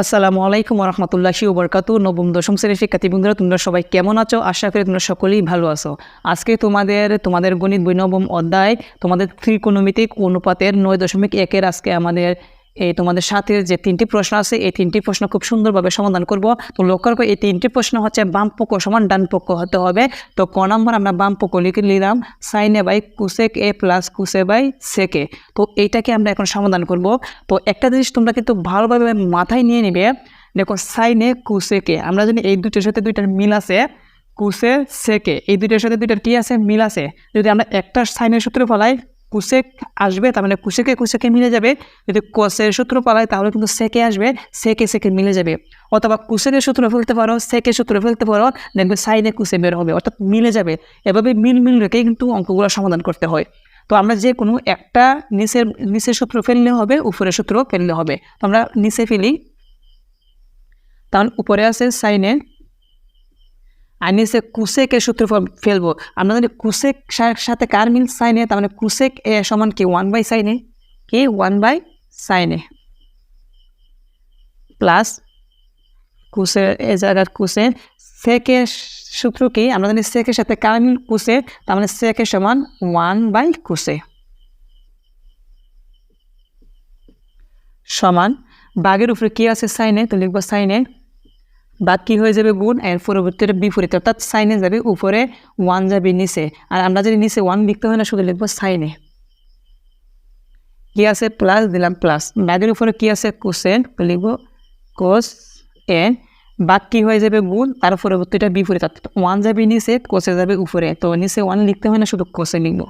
আসসালামু আলাইকুম রহমতুল্লাহি ওবরকাতু। নবম, দশম শ্রেণি শিক্ষার্থী বন্ধুরা, তোমরা সবাই কেমন আছো? আশা করি তোমরা সকলেই ভালো আছো। আজকে তোমাদের তোমাদের গণিত বই নবম অধ্যায়, তোমাদের ত্রিকোণমিতিক অনুপাতের নয় দশমিক একের আজকে আমাদের এই তোমাদের সাথে যে তিনটি প্রশ্ন আছে, এই তিনটি প্রশ্ন খুব সুন্দরভাবে সমাধান করব। তো লক্ষ্য রাখো এই তিনটি প্রশ্ন হচ্ছে বাম পক্ষ সমান ডান পক্ষ হতে হবে। তো ক নম্বর আমরা বাম পক্ষ লিখে নিলাম সাইনে by cosec A plus cosec by সেকে তো এইটাকে আমরা এখন সমাধান করব। তো একটা জিনিস তোমরা কিন্তু ভালোভাবে মাথায় নিয়ে নিবে, দেখো সাইনে কুসেকে আমরা জানি এই দুটোর সাথে দুইটার মিল আছে কুসে সেকে এই দুইটার সাথে দুইটার কি আছে? মিল আছে। যদি আমরা একটা সাইনের সূত্রে ফলাই কুসেক আসবে, তার মানে কুসেকে কুসেকে মিলে যাবে। যদি কোসের সূত্র পালাই তাহলে কিন্তু সেকে আসবে, সেকে সেকে মিলে যাবে। অথবা কুসেকের সূত্র ফেলতে পারো, সেকে সূত্র ফেলতে পারো, দেখবে সাইনে কুসে বের হবে, অর্থাৎ মিলে যাবে। এভাবে মিল মিল রেখে কিন্তু অঙ্কগুলো সমাধান করতে হয়। তো আমরা যে কোনো একটা নিচের নিচের সূত্র ফেললে হবে, উপরের সূত্র ফেললে হবে। তো আমরা নিচে ফেলি। তাহলে উপরে আছে সাইনে আর নিচে কুসেকের সূত্র ফেলব। আমরা জানি কুসেক সাথে কার মিল? সাইনে তার মানে কুসেক এ সমান কি? ওয়ান বাই সাইনে কি? ওয়ান বাই সাইনে প্লাস কুসের এ জায়গার কুসে সেকের সূত্র কি? আমরা জানি সেকের সাথে কার মিল? কুসে তার মানে সেকের সমান ওয়ান বাই কুসে সমান। বাঘের উপরে কি আছে? সাইনে তো লিখব সাইনে বাদ কি হয়ে যাবে গুণ? এর পরবর্তীটা বিপরীত। অর্থাৎ সাইনে যাবে উপরে ওয়ান যাবে নিচে। আর আমরা যদি নিচে ওয়ান লিখতে হয় না, শুধু লিখব সাইনে কি আছে? প্লাস দিলাম প্লাস ব্যাগের উপরে কি আছে? কোসেন লিখব কোস এন বাদ কি হয়ে যাবে গুণ? তার পরবর্তীটা বিপরীত। অর্থাৎ ওয়ান যাবে নিচে কোসে যাবে উপরে। তো নিচে ওয়ান লিখতে হয় না, শুধু কোসে লিখব।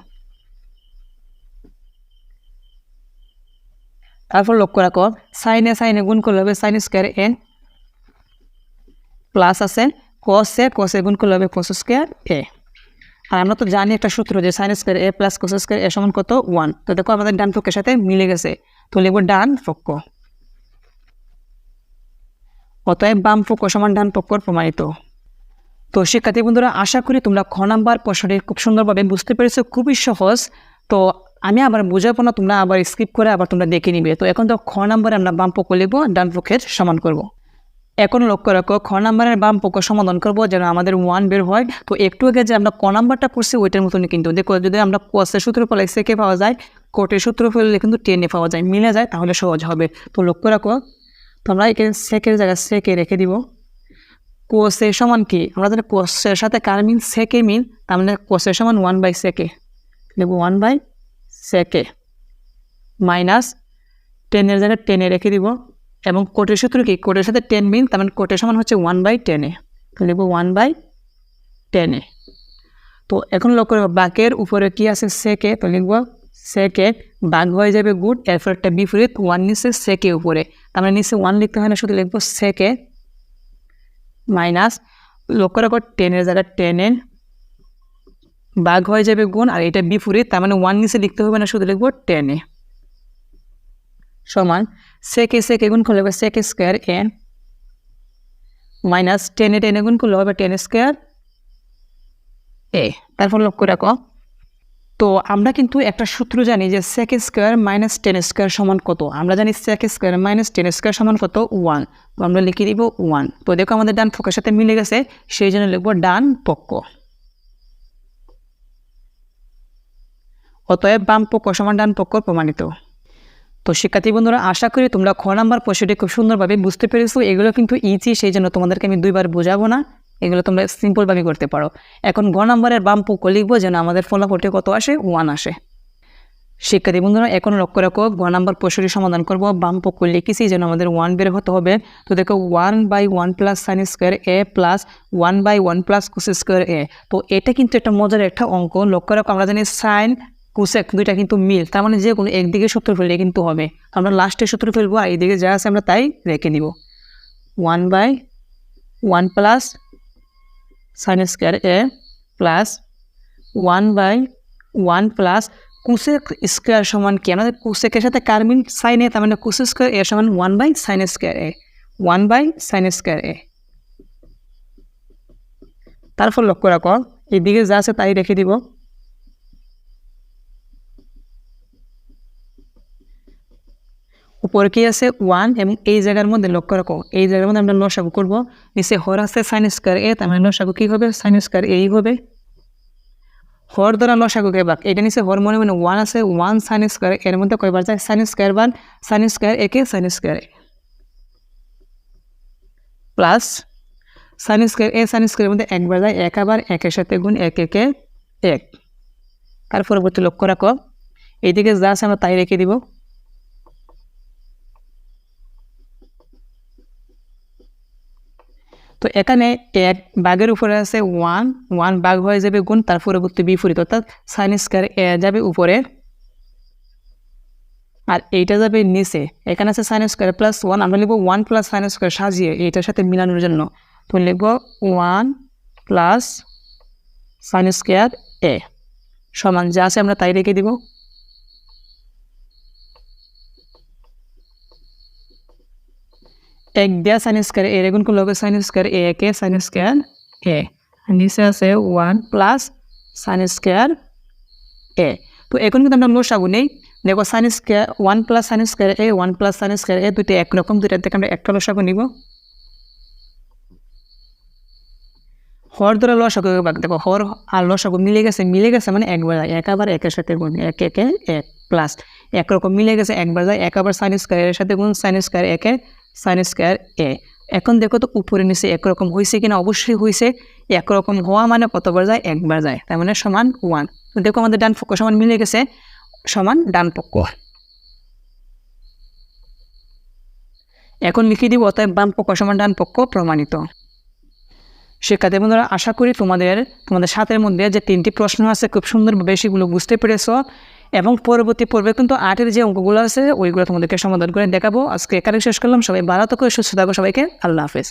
তারপর লক্ষ্য রাখো। সাইনে সাইনে গুণ করলে হবে সাইন স্কোয়ার এন প্লাস আছে কসে কসে গুণ করলে হবে কস স্কোয়ার এ আর আমরা তো জানি একটা সূত্র যে sine square A plus cos square A সমান কত? ওয়ান তো দেখো আমাদের ডান পক্ষের সাথে মিলে গেছে। তো লিখব ডান পক্ষ। অতএব বাম পক্ষ সমান ডান পক্ষর প্রমাণিত। তো শিক্ষার্থী বন্ধুরা, আশা করি তোমরা খ নাম্বার প্রশ্নটি খুব সুন্দরভাবে বুঝতে পেরেছ, খুবই সহজ। তো আমি আবার বুঝাবো না, তোমরা আবার স্কিপ করে আবার তোমরা দেখে নিবে। তো এখন তো খ নাম্বারে আমরা বাম পক্ষ লিখব, ডান পক্ষের সমান করব। এখন লক্ষ্য রাখো, খ নাম্বারের বাম পক্ষ সমাধান করব যেন আমাদের ওয়ান বের হয়। তো একটু আগে যে আমরা ক নাম্বারটা করছি ওইটার মতনই কিন্তু। দেখো, যদি আমরা কোসের সূত্র ফলে সেকে পাওয়া যায় কোটের সূত্র ফেললে কিন্তু টেনে পাওয়া যায়। মিলে যায়, তাহলে সহজ হবে। তো লক্ষ্য রাখো তোমরা এখানে সেকের জায়গায় সেকে রেখে দিব। কোসের সমান কি? আমরা জানি কোসের সাথে কার মিল? সেকে মিল। তার মানে কোসের সমান ওয়ান বাই সেকে দেখব ওয়ান বাই সেকে মাইনাস টেনের জায়গায় টেনে রেখে দিব। এবং কোটের সূত্র কি? কোটের সাথে টেন মিল, তার মানে কোটের সমান হচ্ছে ওয়ান বাই টেনে লিখব ওয়ান বাই টেনে তো এখন লক্ষ্য করব বাকের উপরে কি আছে? সেকে তো লিখব সেকে বাঘ হয়ে যাবে গুড এরপর একটা বিপরীত ওয়ান নিচে সেকে উপরে। তার মানে নিচে ওয়ান লিখতে হয় না, শুধু লিখব সেকে মাইনাস লক্ষ্য রাখো টেনের জায়গায় টেনের বাঘ হয়ে যাবে গুণ, আর এটা বিপরীত, তার মানে ওয়ান নিচে লিখতে হবে না, শুধু লিখব টেনে সমান সেকে সেকে গুণ করলে হবে সেকে স্কোয়ার এন মাইনাস টেনে টেনে গুণ করলে হবে টেন স্কোয়ার এ তারপর লক্ষ্য রাখো, তো আমরা কিন্তু একটা সূত্র জানি যে sec square minus tan square সমান কত। আমরা জানি sec square minus tan square সমান কত? ওয়ান তো আমরা লিখে দিব ওয়ান তো দেখো আমাদের ডান পক্ষের সাথে মিলে গেছে, সেই জন্য লিখব ডান পক্ষ। অতএব বাম পক্ষ সমান ডান পক্ষ প্রমাণিত। তো শিক্ষার্থী বন্ধুরা, আশা করি তোমরা খ নাম্বার প্রশ্নটি খুব সুন্দরভাবে বুঝতে পেরেছ। এগুলো কিন্তু ইজি সেই জন্য তোমাদেরকে আমি দুইবার বোঝাবো না। এগুলো তোমরা সিম্পলভাবে করতে পারো। এখন গ নাম্বারের বাম পক্ষ লিখব যেন আমাদের ফলাফলটি কত আসে? ওয়ান আসে। শিক্ষার্থী বন্ধুরা, এখন লক্ষ্য রাখো, গ নাম্বার প্রশ্নটি সমাধান করব। বাম পক্ষ লিখেছি যেন আমাদের ওয়ান বের হতে হবে। তো দেখো one by one plus sine square A plus one by one plus cos square A তো এটা কিন্তু একটা মজার একটা অঙ্ক। লক্ষ্য রাখো, আমরা জানি সাইন কুসেক দুইটা কিন্তু মিল। তার মানে যে কোনো একদিকে সূত্র ফেললে কিন্তু হবে। আমরা লাস্টে সূত্র ফেলব, আর এইদিকে যা আছে আমরা তাই রেখে নিব। One by one plus sine square A plus one by one plus cosec square সমান কি? আমাদের কুসেকের সাথে কার মিল? সাইনে তার মানে কুস স্কোয়ার এ সমান one by sine square A. One by sine square A. তারপর লক্ষ্য রাখো, এইদিকে যা আছে তাই রেখে দিব। উপরে কি আছে? ওয়ান এবং এই জায়গার মধ্যে লক্ষ্য রাখো। এই জায়গার মধ্যে আমরা লসাগু করব। নিচে হর আছে সাইন স্কোয়ার এ তার মানে লসাগু কী হবে? সাইন স্কোয়ার এই হবে। হর দ্বারা লসাগু কেবার এটা নিচে হর মনে মনে ওয়ান আছে ওয়ান সাইন স্কোয়ার এর মধ্যে কয়বার যায়? সাইন স্কোয়ার বার সাইন স্কোয়ার একে sine square A plus sine square A sine স্কোয়ারের মধ্যে একবার যায়, এক আবার, একের সাথে গুণ এক, একে এক। তার পরবর্তী লক্ষ্য রাখো। এইদিকে যা আছে আমরা তাই রেখে দিব। তো এখানে এক বাঘের উপরে আছে ওয়ান ওয়ান বাঘ হয়ে যাবে গুণ তার পরবর্তী বিপরীত, অর্থাৎ সাইন স্কোয়ার এ যাবে উপরে। আর এইটা যাবে নিচে। এখানে আছে সাইন স্কোয়ার প্লাস ওয়ান আমরা লিখব ওয়ান প্লাস সাইন স্কোয়ার সাজিয়ে এইটার সাথে মিলানোর জন্য। তো লিখব one plus sine square A সমান যা আছে আমরা তাই রেখে দিব। এক দেয়া সাইন স্কোয়ার এর এগুন করলে হবে সাইন স্কোয়ার এ কে সাইন স্কোয়ার এ নিচে আছে ওয়ান প্লাস সাইন স্কোয়ার এ তো এখন কিন্তু আমরা লসাগু নেই দেখো sine square one plus sine square এ ওয়ান প্লাস সাইন স্কোয়ার এ দুটো একরকম দুইটার থেকে আমরা একটা লসাগু নিব হর ধরে লসাগু বাক দেখো হর আর লসাগু মিলে গেছে মিলে গেছে মানে একবার যায় এক আবার একের সাথে গুণ এক একে এক প্লাস একরকম মিলে গেছে একবার যায় এক আবার সাইন স্কোয়ারের সাথে গুণ সাইন স্কোয়ার একে সাইন স্কোয়ার এ এখন দেখো তো উপরে নিচে একরকম হয়েছে কিনা? অবশ্যই হয়েছে। একরকম হওয়া মানে কতবার যায়? একবার যায়। তার মানে সমান ওয়ান তো দেখো আমাদের ডান পক্ষ সমান মিলে গেছে। সমান ডান পক্ষ। এখন লিখে দিব অতএব বাম পক্ষ সমান ডান পক্ষ প্রমাণিত। শিক্ষার্থী বন্ধুরা আশা করি তোমাদের তোমাদের সাথের মধ্যে যে তিনটি প্রশ্ন আছে খুব সুন্দরভাবে সেগুলো বুঝতে পেরেছ। এবং পরবর্তী পর্বে কিন্তু আটের যে অঙ্কগুলো আছে, ওইগুলো তোমাদেরকে সমাধান করে দেখাবো। আজকে এখানে শেষ করলাম। সবাই ভালো থাকো, সুস্থ থাকো সবাইকে। আল্লাহ হাফেজ।